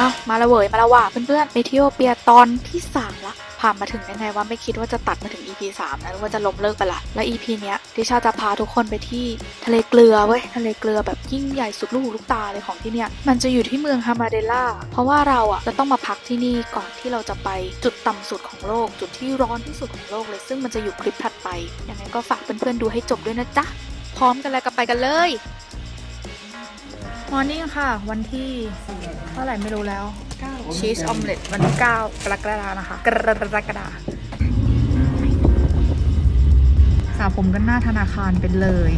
อ้ามาละเวยมาละว่าเพื่อนๆเอธิโอเปียตอนที่สามละผ่านมาถึงยังไงว่าไม่คิดว่าจะตัดมาถึง EP 3นะหรือว่าจะล้มเลิกไปละและ EP เนี้ยทิชาจะพาทุกคนไปที่ทะเลเกลือเว้ยทะเลเกลือแบบยิ่งใหญ่สุดลูกหูลูกตาเลยของที่เนี้ยมันจะอยู่ที่เมืองฮามาเดล่าเพราะว่าเราอะจะต้องมาพักที่นี่ก่อนที่เราจะไปจุดต่ำสุดของโลก จุดที่ร้อนที่สุดของโลกเลย ซึ่งมันจะอยู่คลิปถัดไปยังไงก็ฝากเพื่อนๆดูให้จบด้วยนะจ๊ะพร้อมกันแล้วก็ไปกันเลย มอร์นิ่งค่ะ วันที่เท่าไหร่ไม่รู้แล้วชีสออมเล็ตวันที่9กรกฎานะคะ กรกฎาสาผมกันหน้าธนาคารเป็นเลย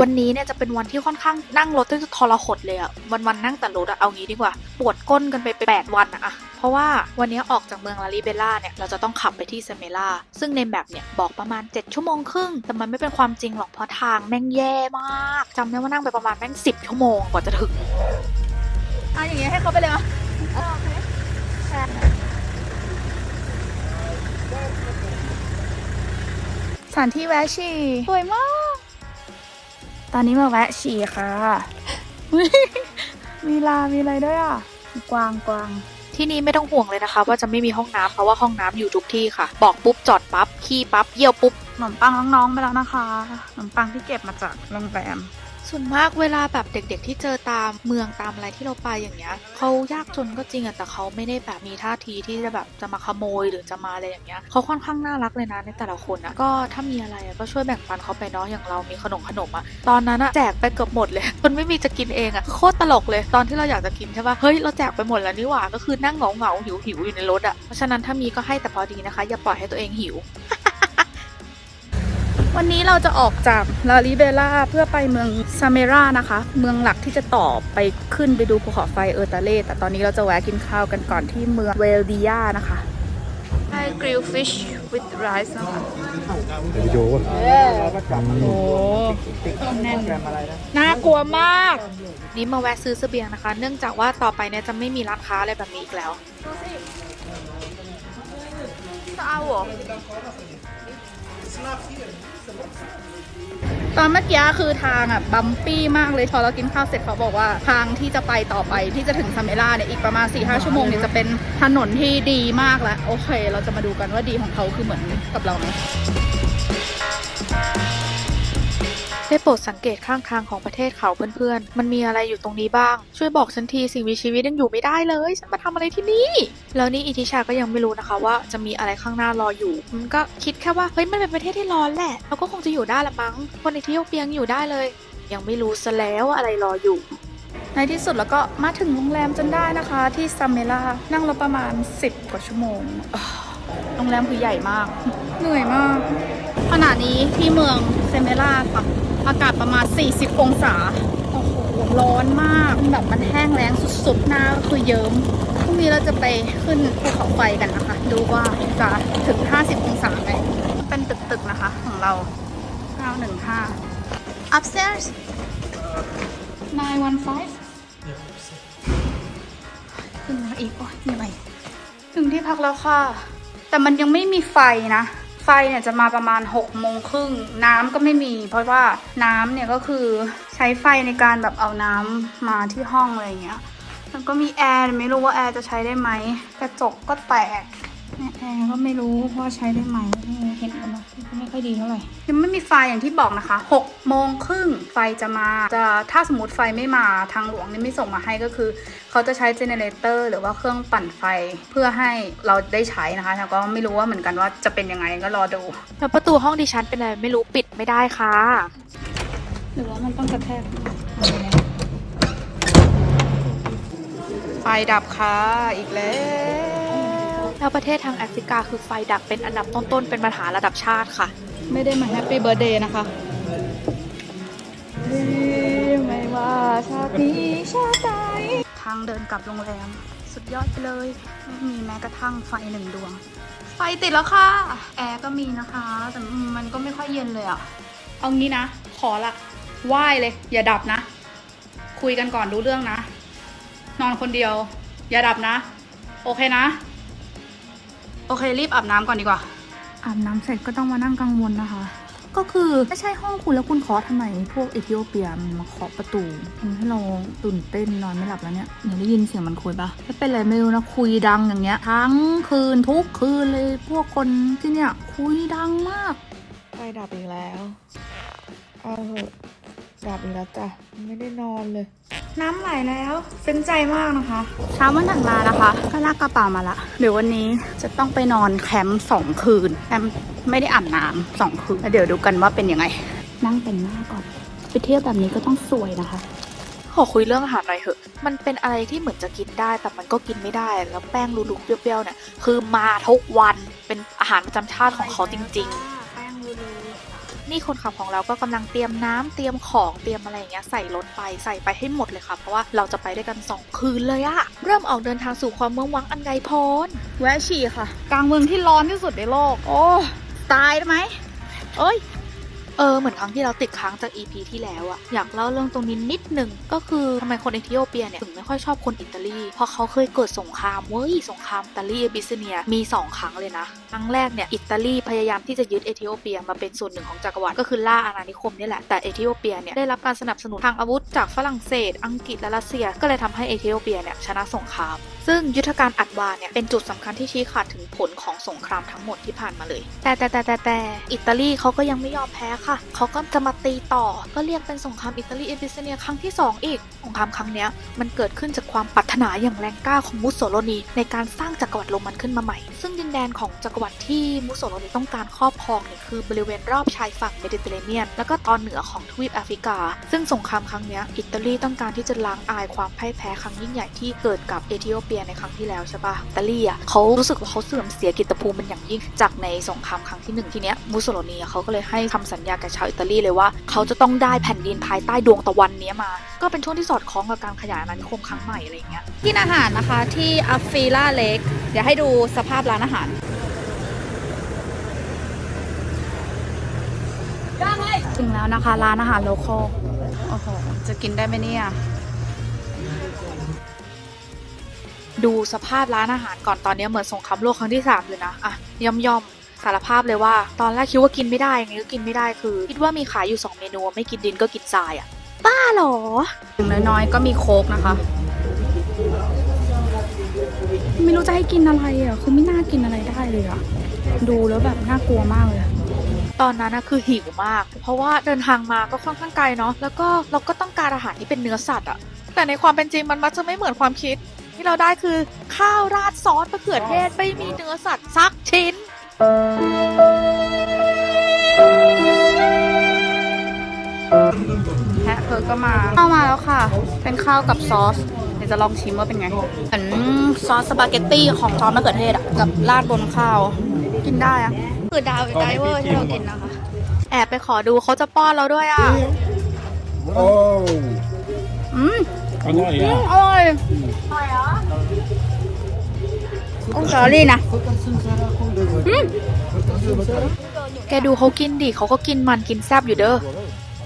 วันนี้เนี่ยจะเป็นวันที่ค่อนข้างนั่งรถจะทรหดเลยอะวันวันๆนั่งแต่รถอะเอางี้ดีกว่า ปวดก้นกันไปแปดวันอะอะเพราะว่าวันนี้ออกจากเมืองลาลิเบล่าเนี่ยเราจะต้องขับไปที่เซเมล่าซึ่งในแมปเนี่ยบอกประมาณ 7 ชั่วโมงครึ่ง แต่มันไม่เป็นความจริงหรอกเพราะทางแม่งแย่มากจำได้ว่านั่งไปประมาณแม่งสิบชั่วโมงกว่าจะถึงอะอย่างเงี้ยให้เขาไปเลยมั้ยสถานที่แวะฉี่สวยมากต อนนี้มาแวะฉี่ค่ะมีลา มีอะไรด้วยอะ กวางกวาง ที่นี่ไม่ต้องห่วงเลยนะคะ ว่าจะไม่มีห้องน้ำเพราะว่าห้องน้ำอยู่ทุกที่ค่ะ บอกปุ๊บจอดปั๊บ ขี้ปั๊บ เยี่ยวปุ๊บขนมปังน้องๆไปแล้วนะคะขนมปังที่เก็บมาจากโรงแรม ส่วนมากเวลาแบบเด็กๆที่เจอตามเมืองตามอะไรที่เราไปอย่างเงี้ยเขายากจนก็จริงอะแต่เขาไม่ได้แบบมีท่าทีที่จะแบบจะมาขโมยหรือจะมาอะไรอย่างเงี้ยเขาค่อนข้างน่ารักเลยนะในแต่ละคนอะก็ถ้ามีอะไรก็ช่วยแบ่งปันเขาไปเนาะอย่างเรามีขนมขนมอะตอนนั้นอะแจกไปเกือบหมดเลยคนไม่มีจะกินเองอะโคตรตลกเลยตอนที่เราอยากจะกินใช่ปะเฮ้ยเราแจกไปหมดแล้วนี่หว่าก็คือนั่งเหงาเหงาหิวหิวอยู่ในรถอะเพราะฉะนั้นถ้ามีก็ให้แต่พอดีนะคะ อย่าปล่อยให้ตัวเองหิว วันนี้เราจะออกจากลาลิเบล่าเพื่อไปเมืองซาเมรานะคะ เมืองหลักที่จะต่อไปขึ้นไปดูภูเขาไฟเออร์ตาเล่แต่ตอนนี้เราจะแวะกินข้าวกันก่อนที่เมืองเวลดิยานะคะไ i กริลฟิช with rice นะคะวิดีโอป่ะโอ้แน่นน่ากลัวมาก นี่มาแวะซื้อเสบียงนะคะ เนื่องจากว่าต่อไปเนี่ยจะไม่มีร้านค้าอะไรแบบนี้อีกแล้วจะเอาเหรอ ตอนเมื่อกี้คือทางอะบัมปี้มากเลยพอเรากินข้าวเสร็จเขาบอกว่าทางที่จะไปต่อไปที่จะถึงซาเมล่าเนี่ยอีกประมาณ4ี่ห้าชั่วโมงเนี่ยจะเป็นถนนที่ดีมากแล้ว โอเค เราจะมาดูกันว่าดีของเขาคือเหมือนกับเราไหม ได้โปรดสังเกตข้างทางของประเทศเขาเพื่อนๆ มันมีอะไรอยู่ตรงนี้บ้าง ช่วยบอกฉันทีสิ่งมีชีวิตยังอยู่ไม่ได้เลย ฉันมาทำอะไรที่นี่ แล้วนี่อิทิชาก็ยังไม่รู้นะคะว่าจะมีอะไรข้างหน้ารออยู่ มันก็คิดแค่ว่าเฮ้ยมันเป็นประเทศที่ร้อนแหละเราก็คงจะอยู่ได้ละมั้ง คนในที่โอเปียงอยู่ได้เลย ยังไม่รู้ซะแล้วว่าอะไรรออยู่ในที่สุดแล้วก็มาถึงโรงแรมจนได้นะคะที่ซัมเมล่านั่งรถประมาณ 10 กว่าชั่วโมงอ้าวโรงแรมคือใหญ่มาก เหนื่อยมาก ขณะนี้ที่เมืองเซเมล่าค่ะ อากาศประมาณ 40 องศา โอ้โห ร้อนมาก แบบมันแห้งแล้งสุดๆ หน้าก็คือเยิ้ม พรุ่งนี้เราจะไปขึ้นภูเขาไฟกันนะคะ ดูว่าจะถึง 50 องศาไหม เป็นตึกๆ นะคะของเรา 915 upstairs 915ขึ้นมาอีกโอ้ยเหนื่อยถึงที่พักแล้วค่ะ แต่มันยังไม่มีไฟนะ ฟเนี่ยจะมาประมาณ6กโมงครึ่งน้ำก็ไม่มี เพราะว่าน้ำเนี่ยก็คือใช้ไฟในการแบบเอาน้ำมาที่ห้องอะไรเงี้ยแล้วก็มีแอร์ไม่รู้ว่าแอร์จะใช้ได้ไหมกระจกก็แตก แอร์ก็ไม่รู้ว่าใช้ได้ไหมเห็นกันนะก็ไม่ค่อยดีเท่าไหร่ยังไม่มีไฟอย่างที่บอกนะคะ6โมงครึ่งไฟจะมาจะถ้าสมมติไฟไม่มาทางหลวงนี่ไม่ส่งมาให้ก็คือ เขาจะใช้เจเนเรเตอร์หรือว่าเครื่องปั่นไฟเพื่อให้เราได้ใช้นะคะแต่ก็ไม่รู้ว่าเหมือนกันว่าจะเป็นยังไงก็รอดูแล้วประตูห้องดิฉันเป็นอะไรไม่รู้ปิดไม่ได้ค่ะ หรือว่ามันต้องกระแทกไฟดับค่ะอีกแล้ว แล้วประเทศทางแอฟริกาคือไฟดับเป็นอันดับต้นๆ เป็นปัญหาระดับชาติค่ะ ไม่ได้มาแฮปปี้เบ t ร์ a เดย์นะคะไม่ว่าชาตินี้ชาติใดทางเดินกลับโรงแรม สุดยอดไปเลย ไม่มีแม้กระทั่งไฟหนึ่งดวง ไฟติดแล้วค่ะ แอร์ก็มีนะคะ แต่มันก็ไม่ค่อยเย็นเลยอะเอางี้นะ ขอละไหว้เลย อย่าดับนะ คุยกันก่อนรู้เรื่องนะ นอนคนเดียว อย่าดับนะ โอเคนะ โอเครีบอาบน้ำก่อนดีกว่า อาบน้ำเสร็จก็ต้องมานั่งกังวลนะคะก็ก็คือไม่ใช่ห้องคุณแล้วคุณเคาะทำไม พวกเอธิโอเปียมันมาเคาะประตูทำให้เราตื่นเต้นนอนไม่หลับแล้วเนี่ยเนี่ยได้ยินเสียงมันคุยปะไม่เป็นไรไม่รู้นะคุยดังอย่างเงี้ย ทั้งคืนทุกคืนเลยพวกคนที่เนี่ยคุยดังมาก ไฟดับอีกแล้ว เอาเหอะ ดับอีกแล้วจ้ะ ไม่ได้นอนเลย น้ำไหลแล้วซึ้งใจมากนะคะ เช้าวันถัดมานะคะ ก็ลากกระเป๋ามาละ เดี๋ยววันนี้จะต้องไปนอนแคมป์สองคืนแคมป์ไม่ได้อาบน้ำสองคืนแล้วเดี๋ยวดูกันว่าเป็นยังไง นั่งแต่งหน้าก่อน ไปเที่ยวแบบนี้ก็ต้องสวยนะคะขอคุยเรื่องอาหารหน่อยเหอะ มันเป็นอะไรที่เหมือนจะกินได้ แต่มันก็กินไม่ได้ แล้วแป้งลุกๆเปรี้ยวๆเนี่ย คือมาทุกวัน เป็นอาหารประจำชาติของเขาจริงๆแป้งรู นี่คนขับของเราก็กำลังเตรียมน้ำเตรียมของเตรียมอะไรอย่างเงี้ยใส่รถไปใส่ไปให้หมดเลยค่ะเพราะว่าเราจะไปด้วยกัน 2 คืนเลยอะเริ่มออกเดินทางสู่ความเมืองวังอันไกลโพ้นแวะฉี่ค่ะ กลางเมืองที่ร้อนที่สุดในโลก โอ้ตายได้ไหมเอ้ย เออเหมือนครั้งที่เราติดค้างจาก EP ที่แล้วอะอยากเล่าเรื่องตรงนี้นิดหนึ่งก็คือทำไมคนเอธิโอเปียเนี่ยถึงไม่ค่อยชอบคนอิตาลี เพราะเขาเคยเกิดสงครามเว้ยสงครามอิตาลีบิสเนียมี 2 ครั้งเลยนะ ครั้งแรกเนี่ยอิตาลีพยายามที่จะยึดเอธิโอเปียมาเป็นส่วนหนึ่งของจักรวรรดิก็คือล่าอาณานิคมนี่แหละแต่เอธิโอเปียเนี่ยได้รับการสนับสนุนทางอาวุธจากฝรั่งเศส อังกฤษและรัสเซีย ก็เลยทำให้เอธิโอเปียเนี่ยชนะสงคราม ซึ่งยุทธการอัดวาเนี่ยเป็นจุดสำคัญที่ชี้ขาดถึงผลของสงครามทั้งหมดที่ผ่านมาเลย แต่แต่แต่แต่แต่อิตาลีเขาก็ยังไม่ยอมแพ้ค่ะเขาก็จะมาตีต่อ ก็เรียกเป็นสงครามอิตาลีเอบิสเนียครั้งที่ 2 อีก สงครามครั้งนี้มันเกิดขึ้นจากความปรารถนาอย่างแรงกล้าของมุสโสโลนีในการสร้างจักรวรรดิโรมันขึ้นมาใหม่ ซึ่งดินแดนของจักรวรรดิที่มุสโสโลนีต้องการครอบครองเนี่ยคือบริเวณรอบชายฝั่งเมดิเตอร์เรเนียน แล้วก็ตอนเหนือของทวีปแอฟริกา ซึ่งสงครามครั้งนี้อิตาลีต้องการที่จะล้างอายความพ่ายแพ้ครั้งยิ่งใหญ่ที่เกิดกับเอธิโอเปียในครั้งที่แล้วใช่ปะอิตาลีอะเขารู้สึกว่าเขาเสื่อมเสียกิตติภูมิเป็นอย่างยิ่งจากในสงครามครั้งที่หนึ่งทีเนี้ยมุสโสโลนีเขาก็เลยให้คำสัญญากับชาวอิตาลีเลยว่า เขาจะต้องได้แผ่นดินภายใต้ดวงตะวันเนี้ยมา ก็เป็นช่วงที่สอดคล้องกับการขยายอาณานิคมครั้งใหม่อะไรอย่างเงี้ยกินอาหารนะคะที่อัฟฟิล่าเล็กเดี๋ยวให้ดูสภาพร้านอาหารถึงแล้วนะคะร้านอาหารโลคอลโอ้โห จะกินได้ไหมเนี่ยดูสภาพร้านอาหารก่อนตอนนี้เหมือนสงครามโลกครั้งที่สามเลยนะ อะย่อมย่อมๆ สารภาพเลยว่า ตอนแรกคิดว่ากินไม่ได้ยังไงก็กินไม่ได้คือ คิดว่ามีขายอยู่สองเมนู ไม่กินดินก็กินทรายอะบ้าเหรอถึงน้อยๆก็มีโค้กนะคะ ไม่รู้จะให้กินอะไรอะคือไม่น่ากินอะไรได้เลยอะดูแล้วแบบน่ากลัวมากเลยอะตอนนั้นนะคือหิวมาก เพราะว่าเดินทางมาก็ค่อนข้างไกลเนาะแล้วก็เราก็ต้องการอาหารที่เป็นเนื้อสัตว์อะแต่ในความเป็นจริงมันมักจะไม่เหมือนความคิด ที่เราได้คือข้าวราดซอสมะเขือเทศไม่มีเนื้อสัตว์สักชิ้น แพะเพิร์กก็มาข้าวมาแล้วค่ะ เป็นข้าวกับซอส เดี๋ยวจะลองชิมว่าเป็นไงเหมือนซอสสปาเกตตี้ของซอสมะเขือเทศอะกับราดบนข้าว กินได้อะคือดาวไดเวอร์ที่เรากินนะคะ แอบไปขอดูเขาจะป้อนเราด้วยอะ Oh, อืมอร่อยอือะมอร่อยโอ้สอรี่นะ แกดูเขากินดิเขาก็กินมันกินแซบอยู่เด้อ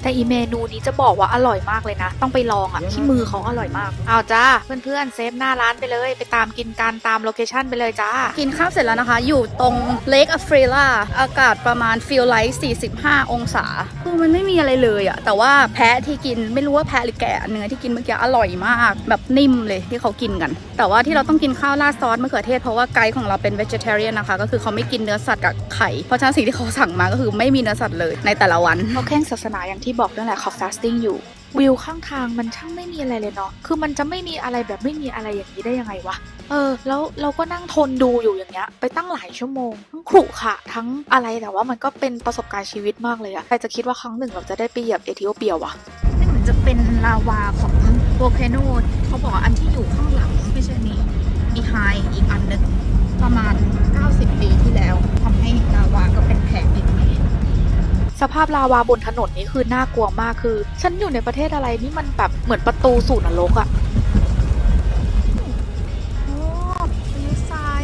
แต่อีเมนูนี้จะบอกว่าอร่อยมากเลยนะ ต้องไปลองอะ่ะที่มือเขาอร่อยมากเอาจ้าเพื่อนๆเซฟหน้าร้านไปเลย ไปตามกินกันตามโลเคชั่นไปเลยจ้า กินข้าวเสร็จแล้วนะคะ อยู่ตรงเลกอ f ฟร l ล่าอากาศประมาณฟิลไลท์45 องศาคือมันไม่มีอะไรเลยอะแต่ว่าแพะที่กินไม่รู้ว่าแพะหรือแกะเนื้อที่กินเมื่อกี้อร่อยมาก แบบนิ่มเลยที่เขากินกัน แต่ว่าที่เราต้องกินข้าวราดซอสมะเขือเทศเพราะว่าไกด์ของเราเป็น vegetarian นะคะ ก็คือเขาไม่กินเนื้อสัตว์กับไข่เพราะฉะนั้นสิ่งที่เขาสั่งมาก็คือไม่มีเนื้อสัตว์เลยในแต่ละวันเขาแข่งศาสนาอย่างที่บอกนั่นแหละเขา fasting อยู่วิวข้างทางมันช่างไม่มีอะไรเลยเนาะ คือมันจะไม่มีอะไรแบบไม่มีอะไรอย่างนี้ได้ยังไงวะ เออ แล้วเราก็นั่งทนดูอยู่อย่างเงี้ย ไปตั้งหลายชั่วโมง ทั้งขรุขระทั้งอะไร แต่ว่ามันก็เป็นประสบการณ์ชีวิตมากเลยอะใครจะคิดว่าครั้งหนึ่งเราจะได้ไปเหยียบเอธิโอเปียวะนี่เหมือนจะเป็นลาวาของโวลเคโนเขาบอกอันที่อยู่ข้างหลังไม่ใช่นี่มีไฮอีกอันนึงประมาณ 90 ปีที่แล้วทำให้ลาวาก็เป สภาพลาวาบนถนนนี้คือน่ากลัวมากคือ ฉันอยู่ในประเทศอะไรนี่มันแบบเหมือนประตูสู่นรกอะโอ้พายุทราย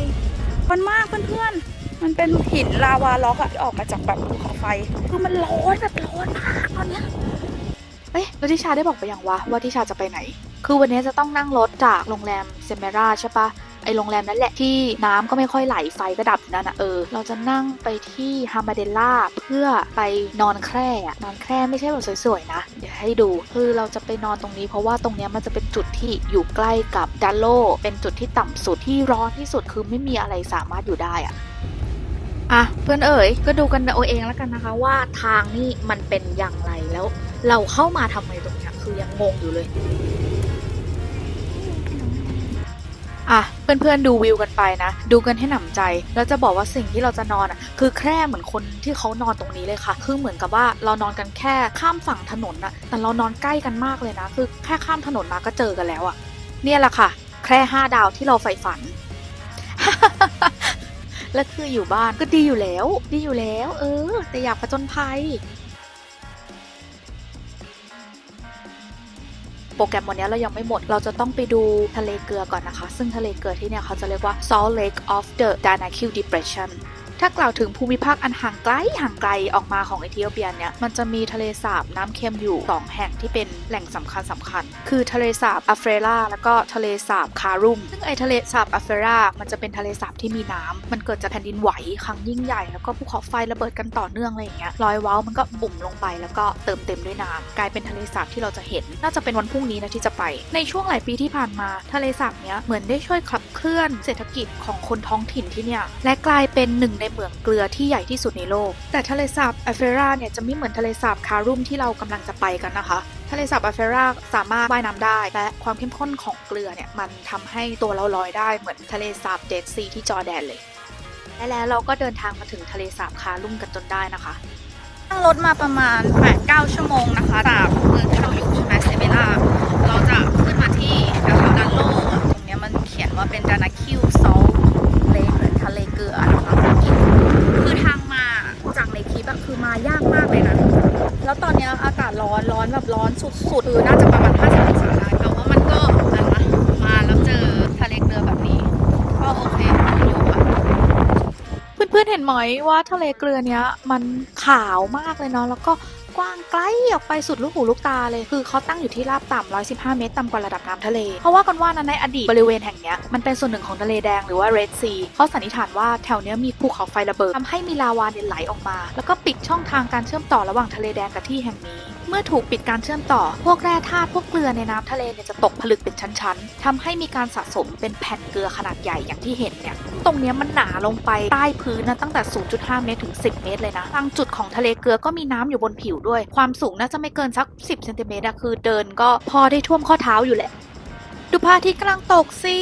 มันมากเพื่อนๆ มันเป็นหินลาวาล็อกอะที่ออกมาจากแบบภูเขาไฟ คือมันร้อนแบบร้อนมากตอนเนี้ยเอ๊ะแล้วทิชาได้บอกไปยังวะว่าทิชาจะไปไหน คือวันนี้จะต้องนั่งรถจากโรงแรมเซมเมราใช่ปะ ไอโรงแรมนั่นแหละที่น้ำก็ไม่ค่อยไหลไฟก็ดับอยู่นั่นนะเออ เราจะนั่งไปที่ฮามาเดลล่าเพื่อไปนอนแคร่อะนอนแคร่ไม่ใช่แบบสวยๆนะ เดี๋ยวให้ดูคือเราจะไปนอนตรงนี้เพราะว่าตรงเนี้ยมันจะเป็นจุดที่อยู่ใกล้กับดัลโล เป็นจุดที่ต่ำสุดที่ร้อนที่สุดคือไม่มีอะไรสามารถอยู่ได้อะอะเพื่อนเอ๋ยก็ดูกันเอาเองแล้วกันนะคะว่าทางนี่มันเป็นอย่างไรแล้ว เราเข้ามาทำไมตรงเนี้ยคือยังงงอยู่เลย อะ เพื่อนๆดูวิวกันไปนะ ดูกันให้หนำใจ แล้วจะบอกว่าสิ่งที่เราจะนอนอะคือแค่เหมือนคนที่เขานอนตรงนี้เลยค่ะ คือเหมือนกับว่าเรานอนกันแค่ข้ามฝั่งถนนน่ะ แต่เรานอนใกล้กันมากเลยนะ คือแค่ข้ามถนนมาก็เจอกันแล้วอะ เนี่ยแหละค่ะ แค่ห้าดาวที่เราใฝ่ฝัน และคืออยู่บ้านก็ดีอยู่แล้ว ดีอยู่แล้ว เออ แต่อยากผจญภัย โปรแกรมวันนี้เรายังไม่หมด เราจะต้องไปดูทะเลเกลือก่อนนะคะ ซึ่งทะเลเกลือที่เนี่ยเขาจะเรียกว่า Salt Lake of the Danakil Depression ถ้ากล่าวถึงภูมิภาคอันห่างไกลห่างไกลออกมาของเอธิโอเปียเนี่ยมันจะมีทะเลสาบน้ำเค็มอยู่ 2 แห่งที่เป็นแหล่งสำคัญสำคัญ คือทะเลสาบอัฟเฟราแล้วก็ทะเลสาบคารุม ซึ่งไอทะเลสาบอัฟเฟรามันจะเป็นทะเลสาบที่มีน้ำมันเกิดจากแผ่นดินไหวครั้งยิ่งใหญ่แล้วก็ภูเขาไฟระเบิดกันต่อเนื่องอะไรอย่างเงี้ยรอยว้ามันก็บุ่มลงไปแล้วก็เติมเต็มด้วยน้ำกลายเป็นทะเลสาบที่เราจะเห็น น่าจะเป็นวันพรุ่งนี้นะที่จะไป ในช่วงหลายปีที่ผ่านมาทะเลสาบเนี้ยเหมือนได้ช่วยขับเคลื่อนเศรษฐกิจของคนท้องถิ่นที่เนี่ยและกลายเป็นหนึ่งในเหมืองเกลือที่ใหญ่ที่สุดในโลก แต่ทะเลสาบอัฟเฟราเนี่ยจะไม่เหมือนทะเลสาบคารุมที่เรากำลังจะไปกันนะคะทะเลสาบอัฟเฟราสามารถว่ายน้ำได้ และความเข้มข้นของเกลือเนี่ยมันทำให้ตัวเราลอยได้เหมือนทะเลสาบเดดซีที่จอร์แดนเลยและแล้วเราก็เดินทางมาถึงทะเลสาบคารุมกันจนได้นะคะนั่งรถมาประมาณ 8-9 ชั่วโมงนะคะจากเมืองที่เราอยู่ใช่ไหมเซเวล่า อนๆเห็นไหมว่าทะเลเกลือเนี้ยมันขาวมากเลยเนาะแล้วก็ ไกลออกไปสุดลูกหูลูกตาเลย คือเขาตั้งอยู่ที่ราบต่ำ115 เมตรต่ำกว่าระดับน้ำทะเล เพราะว่ากันว่านั้นในอดีตบริเวณแห่งนี้มันเป็นส่วนหนึ่งของทะเลแดงหรือว่า Red Sea เขาสันนิษฐานว่าแถวเนี้ยมีภูเขาไฟระเบิดทำให้มีลาวาเนี่ยไหลออกมา แล้วก็ปิดช่องทางการเชื่อมต่อระหว่างทะเลแดงกับที่แห่งนี้เมื่อถูกปิดการเชื่อมต่อ พวกแร่ธาตุ พวกเกลือในน้ำทะเลเนี่ยจะตกผลึกเป็นชั้นๆทำให้มีการสะสมเป็นแผ่นเกลือขนาดใหญ่อย่างที่เห็นเนี่ย ตรงเนี้ยมันหนาลงไปใต้พื้นนะตั้งแต่ 0.5 เมตรถึง 10 เมตรเลยนะ บางจุดของทะเลเกลือก็มีน้ำอยู่บนผิวด้วยความสูงน่าจะไม่เกินสัก 10เซนติเมตรอะคือเดินก็พอได้ท่วมข้อเท้าอยู่แหละ ดูพระอาทิตย์กำลังตกสิ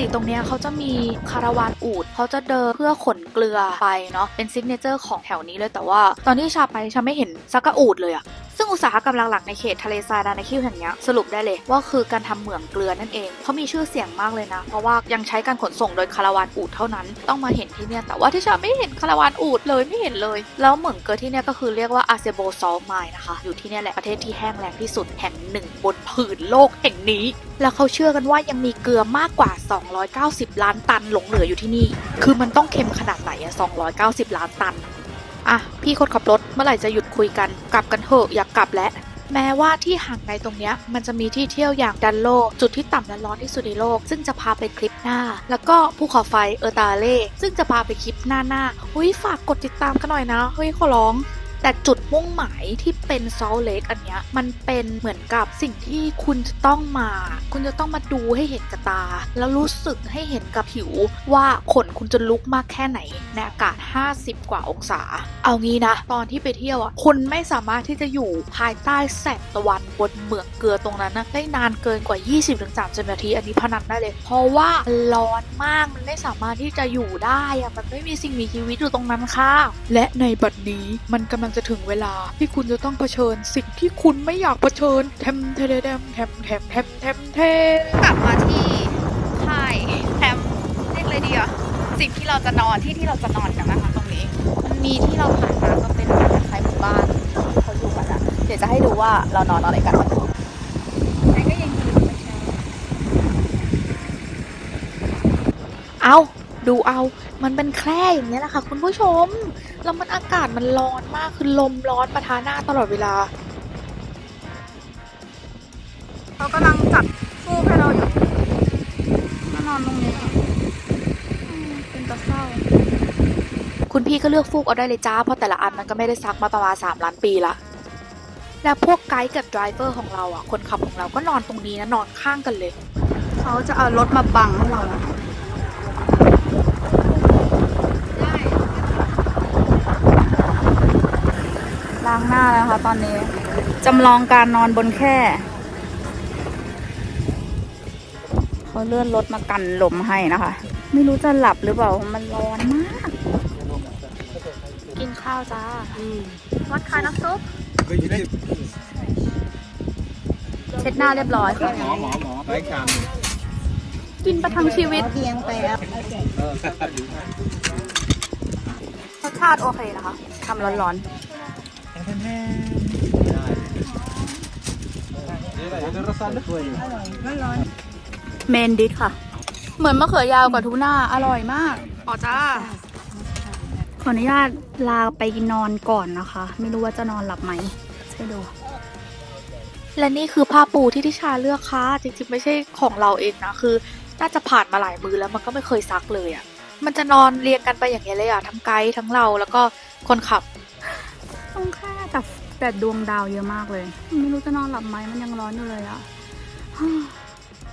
ติตรงเนี้ยเขาจะมีคาราวานอูดเขาจะเดินเพื่อขนเกลือไปเนาะเป็นซิกเนเจอร์ของแถวนี้เลยแต่ว่า ตอนที่ชาไปชาไม่เห็นซักกะอูดเลยอะ อุตสาหกรรมหลักๆในเขตทะเลทรายดานาคิวแห่งนี้สรุปได้เลยว่าคือการทำเหมืองเกลือนั่นเองเขามีชื่อเสียงมากเลยนะ เพราะว่ายังใช้การขนส่งโดยคาราวานอูดเท่านั้น ต้องมาเห็นที่เนี่ยแต่ว่าที่ชาไม่เห็นคาราวานอูดเลยไม่เห็นเลย แล้วเหมืองเกลือที่เนี่ยก็คือเรียกว่าอาเซโบซอลไมน์นะคะ อยู่ที่เนี่ยแหละประเทศที่แห้งแล้งที่สุดแห่งหนึ่งบนผืนโลกแห่งนี้ แล้วเขาเชื่อกันว่ายังมีเกลือมากกว่า 290 ล้านตันหลงเหลืออยู่ที่นี่ คือมันต้องเค็มขนาดไหนอะ290 ล้านตัน อะ พี่คนขับรถเมื่อไหร่จะหยุดคุยกัน กลับกันเถอะอยากกลับแล้วแม้ว่าที่ห่างไกลตรงนี้มันจะมีที่เที่ยวอย่างดันโล จุดที่ต่ำและร้อนที่สุดในโลก ซึ่งจะพาไปคลิปหน้า แล้วก็ภูเขาไฟเออตาเล่ ซึ่งจะพาไปคลิปหน้าหน้าเฮ้ยฝากกดติดตามกันหน่อยนะเฮ้ยขอร้อง แต่จุดมุ่งหมายที่เป็นซอลเลกอันเนี้ยมันเป็นเหมือนกับสิ่งที่คุณจะต้องมา คุณจะต้องมาดูให้เห็นกับตา แล้วรู้สึกให้เห็นกับผิว ว่าขนคุณจะลุกมากแค่ไหนในอากาศ 50 กว่าองศา เอางี้นะ ตอนที่ไปเที่ยวอะคุณไม่สามารถที่จะอยู่ภายใต้แสงตะวัน บนเหมืองเกลือตรงนั้นนะได้นานเกินกว่า 20-30 นาที อันนี้พนันได้เลย เพราะว่าร้อนมากมันไม่สามารถที่จะอยู่ได้อะมันไม่มีสิ่งมีชีวิตอยู่ตรงนั้นค่ะ และในบัดนี้มันกำลังจะถึงเวลาที่คุณจะต้องเผชิญ สิ่งที่คุณไม่อยากเผชิญแทมเทเดแดมแทมแทมแทมแทมเทกลับมาที่ค่ายแคมป์เรียกเลยดีอะสิ่งที่เราจะนอนที่ที่เราจะนอนกันนะคะตรงนี้ มันมีที่เราผ่านมาก็เป็นคล้ายๆหมู่บ้านที่เขาอยู่กันอะเดี๋ยวจะให้ดูว่าเรานอนอะไรกันวันนี้ก็ยังอยู่เอาดูเอา มันเป็นแคร่อย่างเงี้ยแหละค่ะคุณผู้ชม แล้วมันอากาศมันร้อนมาก คือลมร้อนประทาหน้าตลอดเวลา เขากำลังจัดฟูกให้เราอยู่มานอนตรงนี้เป็นตะเศร้า คุณพี่ก็เลือกฟูกเอาได้เลยจ้า เพราะแต่ละอันมันก็ไม่ได้ซักมาประมาณ3ล้านปีละ แล้วพวกไกด์กับไดรเวอร์ของเราอะ คนขับของเราก็นอนตรงนี้นะ นอนข้างกันเลย เขาจะเอารถมาบังให้เรานะล้างหน้าแล้วค่ะตอนนี้ จำลองการนอนบนแคร่เขาเลื่อนรถมากันลมให้นะคะ ไม่รู้จะหลับหรือเปล่า มันร้อนมาก กินข้าวจ้า วัดคายน้ำซุป Vegetable. เช็ดหน้าเรียบร้อยค่ะ หมอหมอหมอไปกลางกินประทังชีวิตรสชาติโอเคนะคะทำร้อนๆเมนดิชค่ะ เหมือนมะเขือยาวกับทูน่า อร่อยมาก อ๋อจ้า ขออนุญาตลาไปนอนก่อนนะคะ ไม่รู้ว่าจะนอนหลับไหมช่วยดู และนี่คือผ้าปูที่ทิชาเลือกค่ะ จริงๆ ไม่ใช่ของเราเองนะ คือ น่าจะผ่านมาหลายมือแล้วมันก็ไม่เคยซักเลยอะ่ะ มันจะนอนเรียงกันไปอย่างเงี้ยเลยอะ่ะทั้งไกด์ทั้งเราแล้วก็คนขับตรงค่าแต่แต่ดวงดาวเยอะมากเลย ไม่รู้จะนอนหลับไหมมันยังร้อนอยู่เลยอะ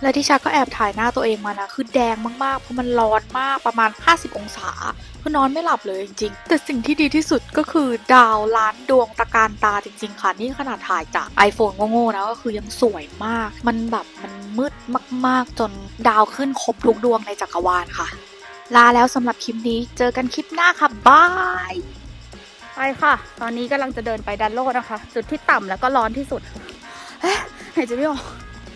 และทิชาก็แอบถ่ายหน้าตัวเองมานะ คือแดงมากๆ เพราะมันร้อนมากประมาณ 50 องศา คือนอนไม่หลับเลยจริงๆ แต่สิ่งที่ดีที่สุดก็คือดาวล้านดวงตะการตาจริง ๆ ค่ะ นี่ขนาดถ่ายจาก iPhone โง่ๆนะ ก็คือยังสวยมาก มันแบบมันมืดมากๆ จนดาวขึ้นครบทุกดวงในจักรวาลค่ะ ลาแล้วสำหรับคลิปนี้ เจอกันคลิปหน้าค่ะบายไปค่ะ ตอนนี้กำลังจะเดินไปดันโลนะคะ จุดที่ต่ำแล้วก็ร้อนที่สุดเอ๊ะหายใจไม่ออก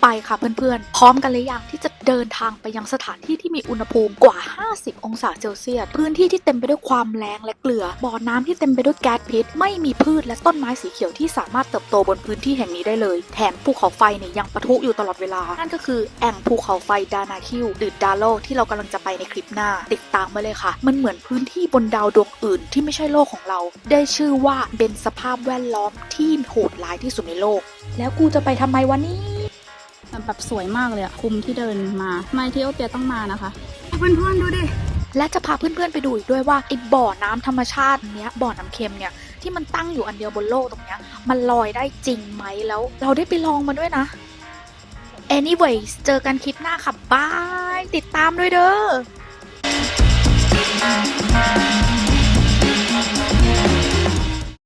ไปค่ะเพื่อนๆ พร้อมกันเลยยังที่จะเดินทางไปยังสถานที่ที่มีอุณหภูมิกว่า 50 องศาเซลเซียส พื้นที่ที่เต็มไปด้วยความแรงและเกลือ บ่อน้ำที่เต็มไปด้วยแก๊สพิษ ไม่มีพืชและต้นไม้สีเขียวที่สามารถเติบโตบนพื้นที่แห่งนี้ได้เลย แถมภูเขาไฟเนี่ยยังปะทุอยู่ตลอดเวลา นั่นก็คือแอ่งภูเขาไฟดานาคิวหรือดาโลที่เรากำลังจะไปในคลิปหน้า ติดตามมาเลยค่ะ มันเหมือนพื้นที่บนดาวดวงอื่น ที่ไม่ใช่โลกของเรา ได้ชื่อว่าเป็นสภาพแวดล้อมที่โหดร้ายที่สุดในโลก แล้วกูจะไปทำไมวะนี่ มันแบบสวยมากเลยอะคุมที่เดินมามาเที่ยวเปียต้องมานะคะเพื่อนๆดูดิและจะพาเพื่อนๆไปดูอีกด้วยว่าไอ้บ่อน้ำธรรมชาติเนี้ยบ่อน้ำเค็มเนี่ยที่มันตั้งอยู่อันเดียวบนโลกตรงเนี้ยมันลอยได้จริงไหมแล้ว เราได้ไปลองมาด้วยนะ anyways เจอกันคลิปหน้าค่ะบาย ติดตามด้วยเด้อ